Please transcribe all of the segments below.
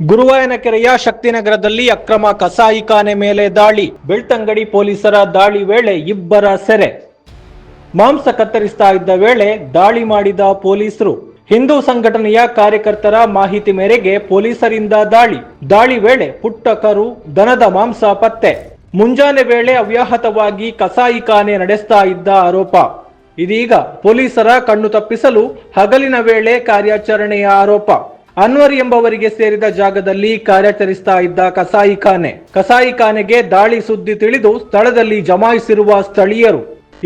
ಗುರುವಾಯನಕೆರೆಯ ಶಕ್ತಿನಗರದಲ್ಲಿ ಅಕ್ರಮ ಕಸಾಯಿಖಾನೆ ಮೇಲೆ ದಾಳಿ. ಬೆಳ್ತಂಗಡಿ ಪೊಲೀಸರ ದಾಳಿ ವೇಳೆ ಇಬ್ಬರ ಸೆರೆ. ಮಾಂಸ ಕತ್ತರಿಸ್ತಾ ಇದ್ದ ವೇಳೆ ದಾಳಿ ಮಾಡಿದ ಪೊಲೀಸರು. ಹಿಂದೂ ಸಂಘಟನೆಯ ಕಾರ್ಯಕರ್ತರ ಮಾಹಿತಿ ಮೇರೆಗೆ ಪೊಲೀಸರಿಂದ ದಾಳಿ. ದಾಳಿ ವೇಳೆ ಪುಟ್ಟ ಕರು ದನದ ಮಾಂಸ ಪತ್ತೆ. ಮುಂಜಾನೆ ವೇಳೆ ಅವ್ಯಾಹತವಾಗಿ ಕಸಾಯಿಖಾನೆ ನಡೆಸ್ತಾ ಇದ್ದ ಆರೋಪ. ಇದೀಗ ಪೊಲೀಸರ ಕಣ್ಣು ತಪ್ಪಿಸಲು ಹಗಲಿನ ವೇಳೆ ಕಾರ್ಯಾಚರಣೆಯ ಆರೋಪ. ಅನ್ವರ್ ಎಂಬವರಿಗೆ ಸೇರಿದ ಜಾಗದಲ್ಲಿ ಕಾರ್ಯಾಚರಿಸ್ತಾ ಇದ್ದ ಕಸಾಯಿಖಾನೆ ಕಸಾಯಿಖಾನೆಗೆ ದಾಳಿ ಸುದ್ದಿ ತಿಳಿದು ಸ್ಥಳದಲ್ಲಿ ಜಮಾಯಿಸಿರುವ ಸ್ಥಳೀಯರು.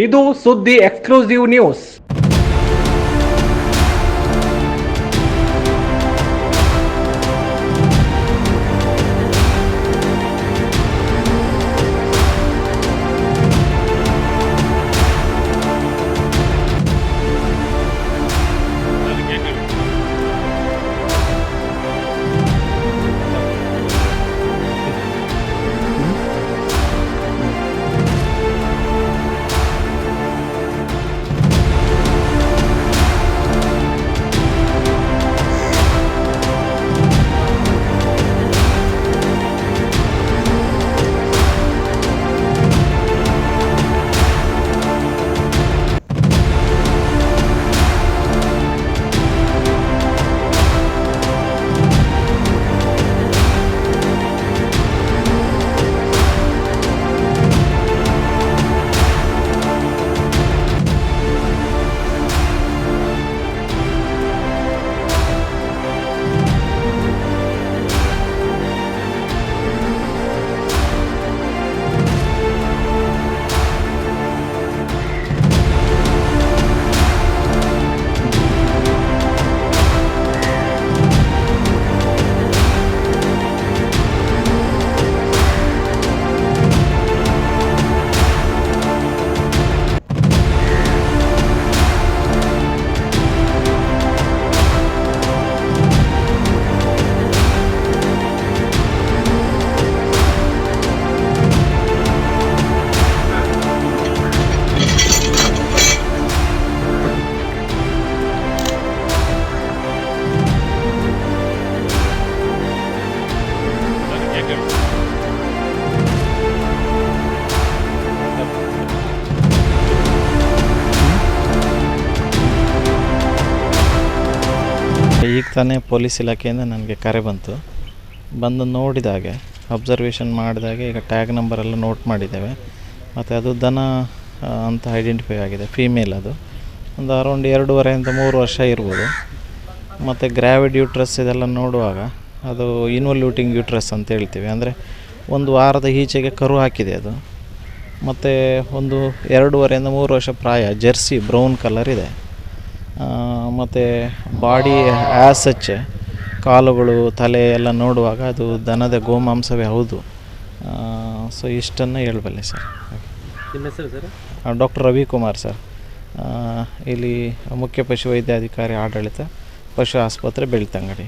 ಇದು ಸುದ್ದಿ ಎಕ್ಸ್ಕ್ಲೂಸಿವ್ ನ್ಯೂಸ್. ಈಗ ತಾನೇ ಪೊಲೀಸ್ ಇಲಾಖೆಯಿಂದ ನನಗೆ ಕರೆ ಬಂತು. ಬಂದು ನೋಡಿದಾಗ ಅಬ್ಸರ್ವೇಷನ್ ಮಾಡಿದಾಗ, ಈಗ ಟ್ಯಾಗ್ ನಂಬರೆಲ್ಲ ನೋಟ್ ಮಾಡಿದ್ದೇವೆ. ಮತ್ತು ಅದು ದನ ಅಂತ ಐಡೆಂಟಿಫೈ ಆಗಿದೆ ಫೀಮೇಲ್ ಅದು. ಒಂದು ಅರೌಂಡ್ ಎರಡೂವರೆಯಿಂದ ಮೂರು ವರ್ಷ ಇರ್ಬೋದು. ಮತ್ತು ಗ್ರಾವಿಡ್ ಯೂಟ್ರಸ್ ಇದೆಲ್ಲ ನೋಡುವಾಗ, ಅದು ಇನ್ವಲ್ಯೂಟಿಂಗ್ ಯೂಟ್ರಸ್ ಅಂತ ಹೇಳ್ತೀವಿ. ಅಂದರೆ ಒಂದು ವಾರದ ಈಚೆಗೆ ಕರು ಹಾಕಿದೆ ಅದು. ಮತ್ತು ಒಂದು ಎರಡೂವರೆಯಿಂದ ಮೂರು ವರ್ಷ ಪ್ರಾಯ, ಜೆರ್ಸಿ ಬ್ರೌನ್ ಕಲರ್ ಇದೆ. ಮತ್ತು ಬಾಡಿ ಆ್ಯಸಚ್ಚೆ ಕಾಲುಗಳು ತಲೆ ಎಲ್ಲ ನೋಡುವಾಗ ಅದು ದನದ ಗೋಮಾಂಸವೇ ಹೌದು. ಸೊ ಇಷ್ಟನ್ನು ಹೇಳಬಲ್ಲೆ ಸರ್. ನಿಮ್ಮ ಹೆಸರು ಸರ್? Doctor Ravikumar sir. ಇಲ್ಲಿ ಮುಖ್ಯ ಪಶುವೈದ್ಯಾಧಿಕಾರಿ ಆಡಳಿತ ಪಶು ಆಸ್ಪತ್ರೆ ಬೆಳ್ತಂಗಡಿ.